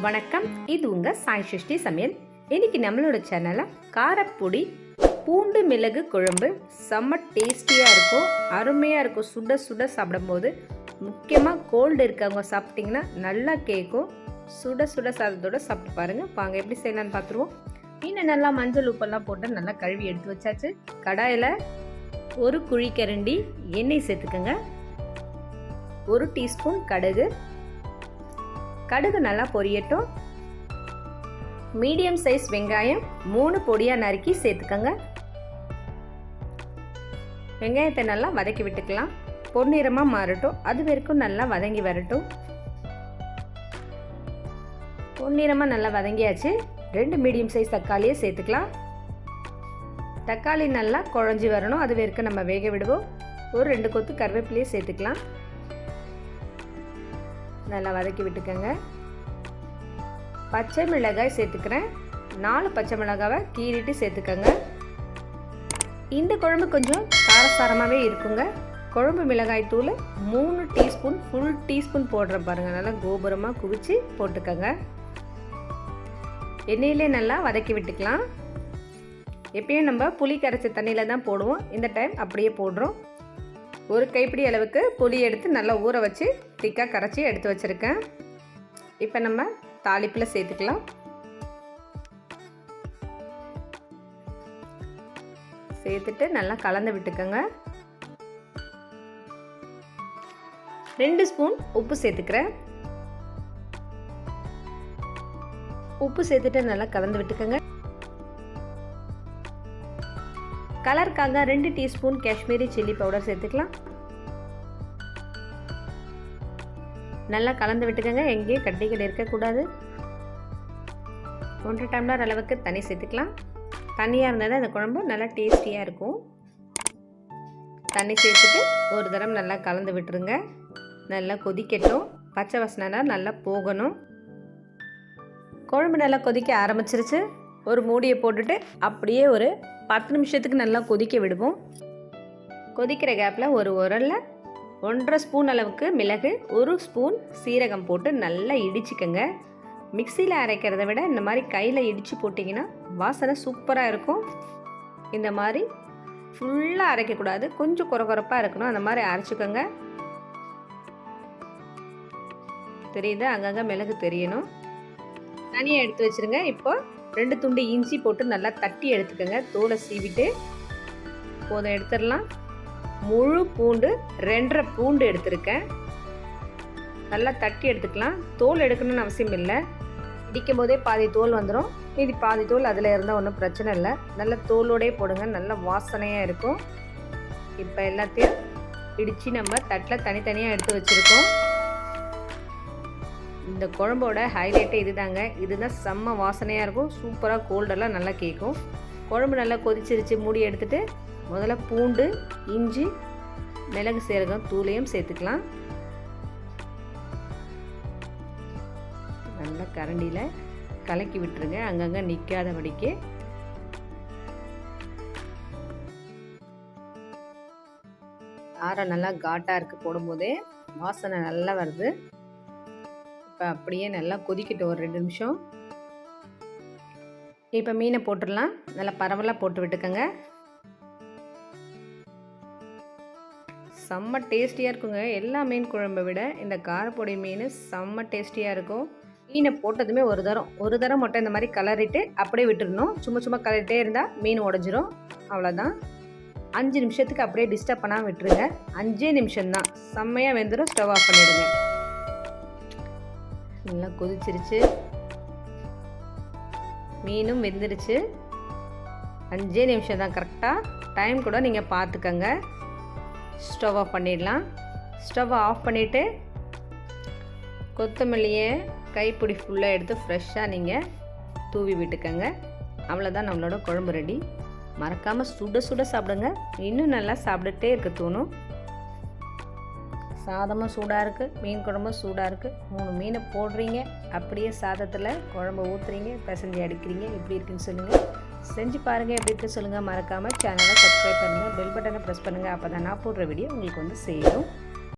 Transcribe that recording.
வணக்கம். இது உங்க சாய் சிருஷ்டி சமையல். இன்னைக்கு நம்மளோட சேனல்ல காரப்பொடி பூண்டு மிளகு குழம்பு செம்ம டேஸ்டியாக இருக்கும். அருமையாக இருக்கும். சுட சுட சாப்பிடும்போது முக்கியமாக கோல்டு இருக்கவங்க சாப்பிட்டிங்கன்னா நல்லா கேட்கும் சுட சுட சாதத்தோட சாப்பிட்டு பாருங்க. வாங்க எப்படி செய்யலாம்னு பார்த்துருவோம் மீனை நல்லா மஞ்சள் உப்பெல்லாம் போட்டு நல்லா கழுவி எடுத்து வச்சாச்சு. கடாயில் ஒரு குழிக்கரண்டி எண்ணெய் சேர்த்துக்கோங்க. ஒரு டீஸ்பூன் கடுகு கடுகு நல்லா பொரியட்டும். மீடியம் சைஸ் வெங்காயம் மூணு பொடியாக நறுக்கி சேர்த்துக்கோங்க. வெங்காயத்தை நல்லா வதக்கி விட்டுக்கலாம். பொன்னிறமாக மாறட்டும். அது வரைக்கும் நல்லா வதங்கி வரட்டும். பொன்னிறமாக நல்லா வதங்கியாச்சு. ரெண்டு மீடியம் சைஸ் தக்காளியை சேர்த்துக்கலாம். தக்காளி நல்லா குழஞ்சி வரணும். அது வரைக்கும் நம்ம வேக விடுவோம். ஒரு ரெண்டு கொத்து கருவேப்பிலையை சேர்த்துக்கலாம். நல்லா வதக்கி விட்டுக்கோங்க. பச்சை மிளகாய் சேர்த்துக்கிறேன். நாலு பச்சை மிளகாவை கீறிட்டு சேர்த்துக்கோங்க. இந்த குழம்பு கொஞ்சம் காரசாரமாகவே இருக்குங்க. குழம்பு மிளகாய் தூள் மூணு டீஸ்பூன் ஃபுல் டீஸ்பூன் போடுறேன் பாருங்கள் நல்லா கோபுரமாக குவிச்சு போட்டுக்கோங்க. எண்ணெயிலே நல்லா வதக்கி விட்டுக்கலாம். எப்பயும் நம்ம புளி கரைச்ச தண்ணியில் தான் போடுவோம். இந்த டைம் அப்படியே போடுறோம். ஒரு கைப்பிடி அளவுக்கு புளி எடுத்து நல்லா ஊற வச்சு திக்காக கரைச்சி எடுத்து வச்சுருக்கேன். இப்போ நம்ம தாளிப்பில் சேர்த்துக்கலாம். சேர்த்துட்டு நல்லா கலந்து விட்டுக்கோங்க. ரெண்டு ஸ்பூன் உப்பு சேர்த்துக்கிறேன். உப்பு சேர்த்துட்டு நல்லா கலந்து விட்டுக்கோங்க. கலருக்காக ரெண்டு டீஸ்பூன் காஷ்மீரி சில்லி பவுடர் சேர்த்துக்கலாம். நல்லா கலந்து விட்டுக்கோங்க எங்கேயும் கட்டிகள் இருக்கக்கூடாது. ஒன்றரை டம்ளர் அளவுக்கு தண்ணி சேர்த்துக்கலாம். தண்ணியாக இருந்தால் அந்த குழம்பு நல்லா டேஸ்டியாக இருக்கும். தண்ணி சேர்த்துட்டு ஒரு தரம் நல்லா கலந்து விட்டுருங்க. நல்லா கொதிக்கட்டும். பச்சை வசனா நல்லா போகணும். குழம்பு நல்லா கொதிக்க ஆரம்பிச்சிருச்சு. ஒரு மூடியை போட்டுட்டு அப்படியே ஒரு பத்து நிமிஷத்துக்கு நல்லா கொதிக்க விடுவோம். கொதிக்கிற கேப்பில் ஒரு உரலில் ஒன்றரை ஸ்பூன் அளவுக்கு மிளகு ஒரு ஸ்பூன் சீரகம் போட்டு நல்லா இடிச்சுக்கோங்க. மிக்சியில் அரைக்கிறத விட இந்த மாதிரி கையில் இடித்து போட்டிங்கன்னா வாசனை சூப்பராக இருக்கும். இந்த மாதிரி ஃபுல்லாக அரைக்கக்கூடாது கொஞ்சம் குறகுறப்பாக இருக்கணும். அந்த மாதிரி அரைச்சிக்கோங்க. தெரியுது? அங்கங்கே மிளகு தெரியணும். தனியாக எடுத்து வச்சுருங்க. இப்போது ரெண்டு துண்டு இஞ்சி போட்டு நல்லா தட்டி எடுத்துக்கோங்க. தோலை சீவிட்டு போதும் எடுத்துடலாம். முழு பூண்டு ரெண்டரை பூண்டு எடுத்திருக்கேன். நல்லா தட்டி எடுத்துக்கலாம். தோல் எடுக்கணும்னு அவசியம் இல்லை. இடிக்கும் போதே பாதி தோல் வந்துடும் மீதி பாதி தோல் அதில் இருந்தால் ஒன்றும் பிரச்சனை இல்லை. நல்ல தோலோடே போடுங்க. நல்ல வாசனையாக இருக்கும். இப்போ எல்லாத்தையும் இடித்து நம்ம தட்டில் தனித்தனியாக எடுத்து வச்சுருக்கோம். இந்த குழம்போட ஹைலைட்டே இதுதாங்க. இதுதான் செம்ம வாசனையாக இருக்கும். சூப்பராக கோல்டெல்லாம் நல்லா கேட்கும் குழம்பு நல்லா கொதிச்சிருச்சு. மூடி எடுத்துகிட்டு முதல்ல பூண்டு இஞ்சி மிளகு சீரகம் தூளையும் சேர்த்துக்கலாம். நல்லா கரண்டியில் கலக்கி விட்டுருங்க. அங்கங்கே நிற்காதபடிக்கு காரம் நல்லா காட்டாக இருக்குது போடும்போதே. வாசனை நல்லா வருது. இப்போ அப்படியே நல்லா கொதிக்கட்டும் ஒரு ரெண்டு நிமிஷம். இப்போ மீனை போட்டுடலாம். நல்லா பரவலாக போட்டு விட்டுக்கோங்க. செம்ம டேஸ்டியாக இருக்குங்க. எல்லா மீன் குழம்பை விட இந்த காரப்பொடி மீன் செம்ம டேஸ்டியாக இருக்கும். மீனை போட்டதுமே ஒரு தரம். ஒரு தரம் மட்டும் இந்த மாதிரி கலரிட்டு அப்படியே விட்டுடணும் சும்மா சும்மா கலரிட்டே இருந்தால் மீன் உடஞ்சிரும். அவ்வளோதான் அஞ்சு நிமிஷத்துக்கு அப்படியே டிஸ்டர்ப் பண்ணாமல் விட்டுருங்க. அஞ்சே நிமிஷம்தான். செம்மையாக வெந்துடும் ஸ்டவ் ஆஃப் பண்ணிவிடுங்க நல்லா கொதிச்சிருச்சு. மீனும் வெந்துருச்சு. அஞ்சே நிமிஷம் தான் கரெக்டாக டைம் கூட நீங்கள் பார்த்துக்கங்க. ஸ்டவ் ஆஃப் பண்ணிடலாம். ஸ்டவ் ஆஃப் பண்ணிவிட்டு கொத்தமல்லியை கைப்பிடி ஃபுல்லாக எடுத்து ஃப்ரெஷ்ஷாக நீங்கள் தூவி விட்டுக்கங்க. அவ்வளோதான் நம்மளோட குழம்பு ரெடி மறக்காமல் சுட சுட சாப்பிடுங்க. இன்னும் நல்லா சாப்பிட்டுட்டே இருக்க தோணும். சாதமும் சூடாக இருக்குது மீன் குழம்பும் சூடாக இருக்குது மூணு மீனை போடுறீங்க அப்படியே சாதத்தில் குழம்பு ஊற்றுறீங்க பிசைஞ்சு அடிக்கிறீங்க எப்படி இருக்குன்னு சொல்லுங்கள் செஞ்சு பாருங்கள் எப்படி இருக்கு சொல்லுங்கள் மறக்காமல் சேனலை சப்ஸ்கிரைப் பண்ணுங்கள் பெல் பட்டனை ப்ரெஸ் பண்ணுங்கள் அப்போ தான் நான் போடுற வீடியோ உங்களுக்கு வந்து சேரும்.